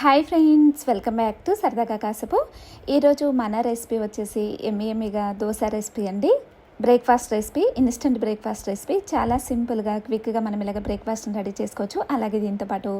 Hi friends welcome back to సరదాగా కాసపు. ఈరోజు మన రెసిపీ వచ్చేసి ఎమ్మి ఎమ్మిగా దోశ రెసిపీ అండి. Breakfast recipe instant breakfast recipe చాలా సింపుల్గా క్విక్గా మనం ఇలాగ బ్రేక్ఫాస్ట్ని రెడీ చేసుకోవచ్చు. అలాగే దీంతో పాటు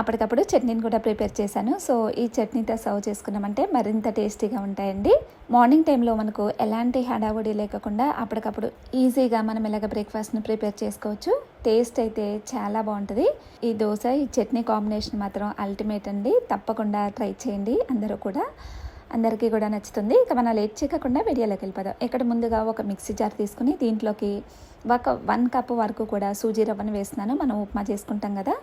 అప్పటికప్పుడు చట్నీని కూడా ప్రిపేర్ చేశాను. సో ఈ చట్నీతో సర్వ్ చేసుకున్నామంటే మరింత టేస్టీగా ఉంటాయండి. మార్నింగ్ టైంలో మనకు ఎలాంటి హడావుడి లేకుండా అప్పటికప్పుడు ఈజీగా మనం ఇలాగ బ్రేక్ఫాస్ట్ని ప్రిపేర్ చేసుకోవచ్చు. టేస్ట్ అయితే చాలా బాగుంటుంది. ఈ దోశ ఈ చట్నీ కాంబినేషన్ మాత్రం అల్టిమేట్ అండి. తప్పకుండా ట్రై చేయండి అందరూ కూడా. అందరికీ కూడా నచ్చుతుంది. ఇక మనం లేట్ చేయకుండా వీడియోలోకి వెళ్ళిపోదాం. ఇక్కడ ముందుగా ఒక మిక్సీ జార్ తీసుకుని దీంట్లోకి ఒక వన్ కప్ వరకు కూడా సూజీ రవ్వను వేస్తున్నాను. మనం ఉప్మా చేసుకుంటాం కదా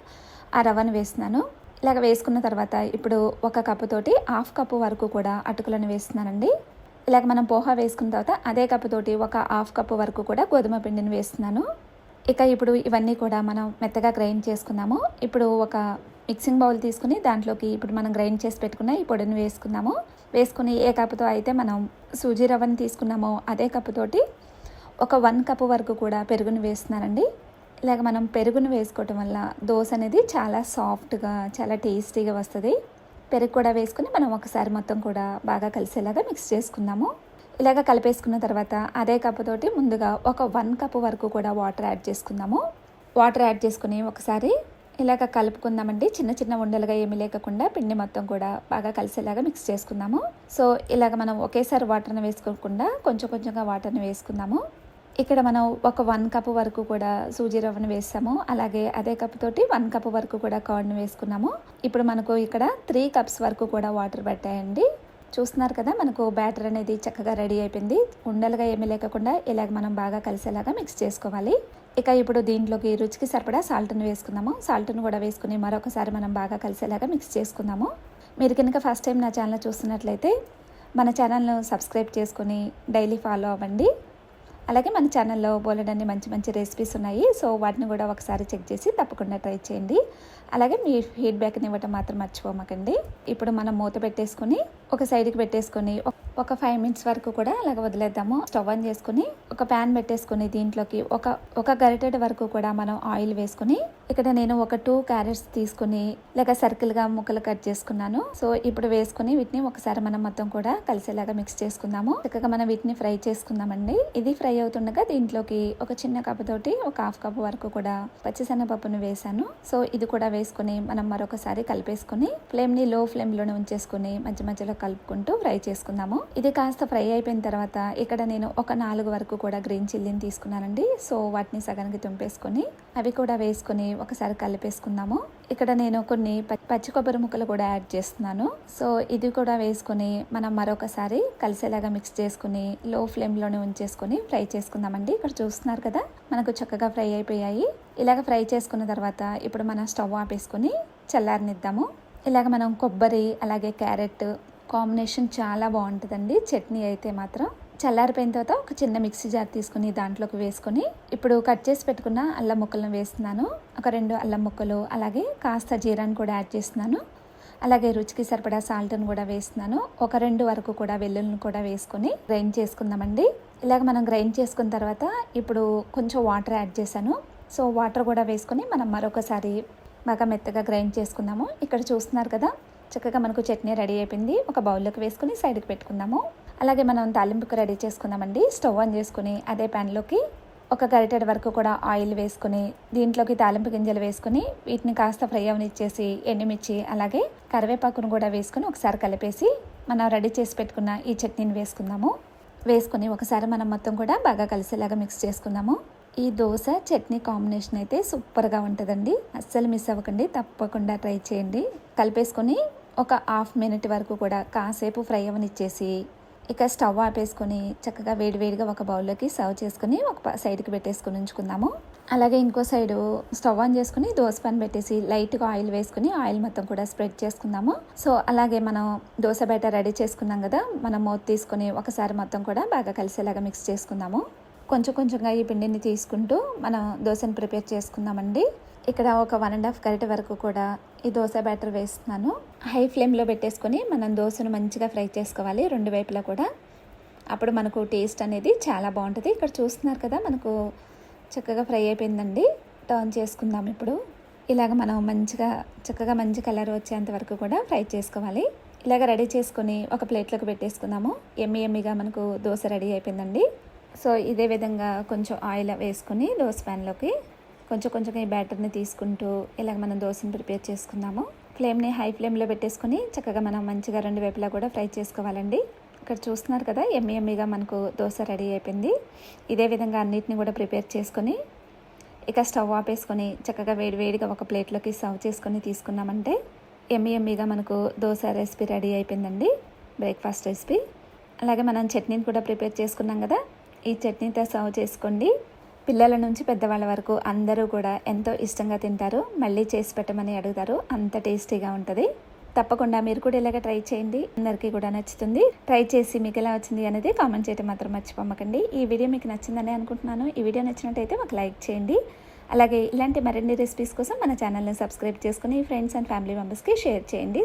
ఆ రవ్వను వేస్తున్నాను. ఇలాగ వేసుకున్న తర్వాత ఇప్పుడు ఒక కప్పు తోటి హాఫ్ కప్పు వరకు కూడా అటుకులను వేస్తున్నానండి. ఇలాగ మనం పోహా వేసుకున్న తర్వాత అదే కప్పు తోటి ఒక హాఫ్ కప్పు వరకు కూడా గోధుమ పిండిని వేస్తున్నాను. ఇక ఇప్పుడు ఇవన్నీ కూడా మనం మెత్తగా గ్రైండ్ చేసుకుందాము. ఇప్పుడు ఒక మిక్సింగ్ బౌల్ తీసుకుని దాంట్లోకి ఇప్పుడు మనం గ్రైండ్ చేసి పెట్టుకున్న ఈ పొడిని వేసుకుందాము. వేసుకుని ఏ కప్పుతో అయితే మనం సూజీ రవ్వని తీసుకున్నామో అదే కప్పుతోటి ఒక వన్ కప్ వరకు కూడా పెరుగును వేస్తున్నానండి ఇలాగ మనం పెరుగును వేసుకోవటం వల్ల దోశ అనేది చాలా సాఫ్ట్గా చాలా టేస్టీగా వస్తుంది. పెరుగు కూడా వేసుకుని మనం ఒకసారి మొత్తం కూడా బాగా కలిసేలాగా మిక్స్ చేసుకుందాము. ఇలాగ కలిపేసుకున్న తర్వాత అదే కప్పుతోటి ముందుగా ఒక వన్ కప్ వరకు కూడా వాటర్ యాడ్ చేసుకుందాము. వాటర్ యాడ్ చేసుకుని ఒకసారి ఇలాగ కలుపుకుందామండి. చిన్న చిన్న ఉండలుగా ఏమీ లేకుండా పిండి మొత్తం కూడా బాగా కలిసేలాగా మిక్స్ చేసుకుందాము. సో ఇలాగ మనం ఒకేసారి వాటర్ని వేసుకోకుండా కొంచెం కొంచెంగా వాటర్ని వేసుకుందాము. ఇక్కడ మనం ఒక వన్ కప్ వరకు కూడా సూజీ రవ్వను వేసాము. అలాగే అదే కప్ తోటి వన్ కప్ వరకు కూడా కర్డ్ని వేసుకున్నాము. ఇప్పుడు మనకు ఇక్కడ త్రీ కప్స్ వరకు కూడా వాటర్ పట్టాయండి. చూస్తున్నారు కదా మనకు బ్యాటర్ అనేది చక్కగా రెడీ అయిపోయింది. ఉండలుగా ఏమీ లేకుండా ఇలాగ మనం బాగా కలిసేలాగా మిక్స్ చేసుకోవాలి. ఇక ఇప్పుడు దీంట్లోకి రుచికి సరిపడా సాల్ట్ను వేసుకుందాము. సాల్ట్ను కూడా వేసుకుని మరొకసారి మనం బాగా కలిసేలాగా మిక్స్ చేసుకుందాము. మీరు కనుక ఫస్ట్ టైం నా ఛానల్ చూస్తున్నట్లయితే మన ఛానల్ను సబ్స్క్రైబ్ చేసుకుని డైలీ ఫాలో అవ్వండి. అలాగే మన ఛానల్లో బోలెడన్ని మంచి మంచి రెసిపీస్ ఉన్నాయి. సో వాటిని కూడా ఒకసారి చెక్ చేసి తప్పకుండా ట్రై చేయండి. అలాగే మీ ఫీడ్బ్యాక్ని ఇవ్వటం మాత్రం మర్చిపోమకండి. ఇప్పుడు మనం మూత పెట్టేసుకుని ఒక సైడ్కి పెట్టేసుకొని ఒక ఫైవ్ మినిట్స్ వరకు కూడా అలాగ వదిలేద్దాము. స్టవ్ ఆన్ చేసుకుని ఒక ప్యాన్ పెట్టేసుకుని దీంట్లోకి ఒక ఒక గరిటెడ్ వరకు కూడా మనం ఆయిల్ వేసుకుని ఇక్కడ నేను ఒక టూ క్యారెట్స్ తీసుకుని లేక సర్కిల్గా ముక్కలు కట్ చేసుకున్నాను. సో ఇప్పుడు వేసుకుని వీటిని ఒకసారి మనం మొత్తం కూడా కలిసేలాగా మిక్స్ చేసుకుందాము. చక్కగా మనం వీటిని ఫ్రై చేసుకుందామండి. ఇది ఫ్రై అవుతుండగా దీంట్లోకి ఒక చిన్న కప్పు తోటి ఒక హాఫ్ కప్ వరకు కూడా పచ్చిశనగపప్పును వేసాను. సో ఇది కూడా వేసుకుని మనం మరొకసారి కలిపేసుకుని ఫ్లేమ్ని లో ఫ్లేమ్లోనే ఉంచేసుకుని మధ్య మధ్యలో కలుపుకుంటూ ఫ్రై చేసుకుందాము. ఇది కాస్త ఫ్రై అయిపోయిన తర్వాత ఇక్కడ నేను ఒక నాలుగు వరకు కూడా గ్రీన్ చిల్లీని తీసుకున్నానండి. సో వాటిని సగానికి తుంపేసుకొని అవి కూడా వేసుకొని ఒకసారి కలిపేసుకుందాము. ఇక్కడ నేను కొన్ని పచ్చి కొబ్బరి ముక్కలు కూడా యాడ్ చేస్తున్నాను. సో ఇది కూడా వేసుకొని మనం మరొకసారి కలిసేలాగా మిక్స్ చేసుకుని లో ఫ్లేమ్లోనే ఉంచేసుకొని ఫ్రై చేసుకుందామండి. ఇక్కడ చూస్తున్నారు కదా మనకు చక్కగా ఫ్రై అయిపోయాయి. ఇలాగ ఫ్రై చేసుకున్న తర్వాత ఇప్పుడు మనం స్టవ్ ఆపేసుకొని చల్లారనిద్దాము. ఇలాగ మనం కొబ్బరి అలాగే క్యారెట్ కాంబినేషన్ చాలా బాగుంటుందండి. చట్నీ అయితే మాత్రం. చల్లారిపోయిన తర్వాత ఒక చిన్న మిక్సీ జార్ తీసుకుని దాంట్లోకి వేసుకొని ఇప్పుడు కట్ చేసి పెట్టుకున్న అల్లం ముక్కలను వేస్తున్నాను. ఒక రెండు అల్లం ముక్కలు అలాగే కాస్త జీరాన్ని కూడా యాడ్ చేస్తున్నాను. అలాగే రుచికి సరిపడా సాల్ట్ను కూడా వేస్తున్నాను. ఒక రెండు వరకు కూడా వెల్లుల్ని కూడా వేసుకొని గ్రైండ్ చేసుకుందామండి. ఇలాగ మనం గ్రైండ్ చేసుకున్న తర్వాత ఇప్పుడు కొంచెం వాటర్ యాడ్ చేశాను. సో వాటర్ కూడా వేసుకొని మనం మరొకసారి బాగా మెత్తగా గ్రైండ్ చేసుకుందాము. ఇక్కడ చూస్తున్నారు కదా చక్కగా మనకు చట్నీ రెడీ అయిపోయింది. ఒక బౌల్లోకి వేసుకుని సైడ్కి పెట్టుకుందాము. అలాగే మనం తాలింపుకు రెడీ చేసుకుందామండి స్టవ్ ఆన్ చేసుకుని అదే ప్యాన్లోకి ఒక గరిటెడ్ వరకు కూడా ఆయిల్ వేసుకుని దీంట్లోకి తాలింపు గింజలు వేసుకుని వీటిని కాస్త ఫ్రై అవనిచ్చేసి ఎండుమిర్చి అలాగే కరివేపాకును కూడా వేసుకుని ఒకసారి కలిపేసి మనం రెడీ చేసి పెట్టుకున్న ఈ చట్నీని వేసుకుందాము. వేసుకుని ఒకసారి మనం మొత్తం కూడా బాగా కలిసేలాగా మిక్స్ చేసుకుందాము. ఈ దోశ చట్నీ కాంబినేషన్ అయితే సూపర్గా ఉంటుందండి. అస్సలు మిస్ అవ్వకండి. తప్పకుండా ట్రై చేయండి. కలిపేసుకొని ఒక హాఫ్ మినిట్ వరకు కూడా కాసేపు ఫ్రై అవనిచ్చేసి ఇక స్టవ్ ఆపేసుకొని చక్కగా వేడివేడిగా ఒక బౌల్లోకి సర్వ్ చేసుకుని ఒక సైడ్కి పెట్టేసుకుని ఉంచుకుందాము. అలాగే ఇంకో సైడు స్టవ్ ఆన్ చేసుకుని దోశ పని పెట్టేసి లైట్గా ఆయిల్ వేసుకుని ఆయిల్ మొత్తం కూడా స్ప్రెడ్ చేసుకుందాము. సో అలాగే మనం దోశ బయట రెడీ చేసుకున్నాం కదా మనం మూత తీసుకుని ఒకసారి మొత్తం కూడా బాగా కలిసేలాగా మిక్స్ చేసుకుందాము. కొంచెం కొంచెంగా ఈ పిండిని తీసుకుంటూ మనం దోశను ప్రిపేర్ చేసుకుందామండి. ఇక్కడ ఒక వన్ అండ్ హాఫ్ గరిట వరకు కూడా ఈ దోశ బ్యాటర్ వేస్తున్నాను. హై ఫ్లేమ్లో పెట్టేసుకొని మనం దోశను మంచిగా ఫ్రై చేసుకోవాలి రెండు వైపులా కూడా. అప్పుడు మనకు టేస్ట్ అనేది చాలా బాగుంటుంది. ఇక్కడ చూస్తున్నారు కదా మనకు చక్కగా ఫ్రై అయిపోయిందండి. టర్న్ చేసుకుందాం ఇప్పుడు. ఇలాగ మనం మంచిగా చక్కగా మంచి కలర్ వచ్చేంత వరకు కూడా ఫ్రై చేసుకోవాలి. ఇలాగ రెడీ చేసుకొని ఒక ప్లేట్లోకి పెట్టేసుకుందాము. ఎమ్మి ఎమ్మిగా మనకు దోశ రెడీ అయిపోయిందండి. సో ఇదే విధంగా కొంచెం ఆయిల్ వేసుకొని దోశ ప్యాన్లోకి కొంచెం కొంచెం ఈ బ్యాటర్ని తీసుకుంటూ ఇలాగ మనం దోశని ప్రిపేర్ చేసుకుందాము. ఫ్లేమ్ని హై ఫ్లేమ్లో పెట్టేసుకొని చక్కగా మనం మంచిగా రెండు వైపులా కూడా ఫ్రై చేసుకోవాలండి. ఇక్కడ చూస్తున్నారు కదా ఎమ్మి ఎమ్మిగా మనకు దోశ రెడీ అయిపోయింది. ఇదే విధంగా అన్నిటిని కూడా ప్రిపేర్ చేసుకొని ఇక స్టవ్ ఆపేసుకొని చక్కగా వేడి వేడిగా ఒక ప్లేట్లోకి సర్వ్ చేసుకొని తీసుకున్నామంటే ఎమ్మి ఎమ్మిగా మనకు దోశ రెసిపీ రెడీ అయిపోయిందండి బ్రేక్ఫాస్ట్ రెసిపీ. అలాగే మనం చట్నీని కూడా ప్రిపేర్ చేసుకున్నాం కదా ఈ చట్నీతో సర్వ్ చేసుకోండి. పిల్లల నుంచి పెద్దవాళ్ళ వరకు అందరూ కూడా ఎంతో ఇష్టంగా తింటారు. మళ్ళీ చేసి పెట్టమని అడుగుతారు. అంత టేస్టీగా ఉంటుంది. తప్పకుండా మీరు కూడా ఇలాగ ట్రై చేయండి. అందరికీ కూడా నచ్చుతుంది. ట్రై చేసి మీకు ఎలా వచ్చింది అనేది కామెంట్ చేయడం మాత్రం మర్చిపోమ్మకండి ఈ వీడియో మీకు నచ్చిందని అనుకుంటున్నాను. ఈ వీడియో నచ్చినట్టయితే మాకు లైక్ చేయండి. అలాగే ఇలాంటి మరిన్ని రెసిపీస్ కోసం మన ఛానల్ని సబ్స్క్రైబ్ చేసుకుని ఫ్రెండ్స్ అండ్ ఫ్యామిలీ మెంబర్స్కి షేర్ చేయండి.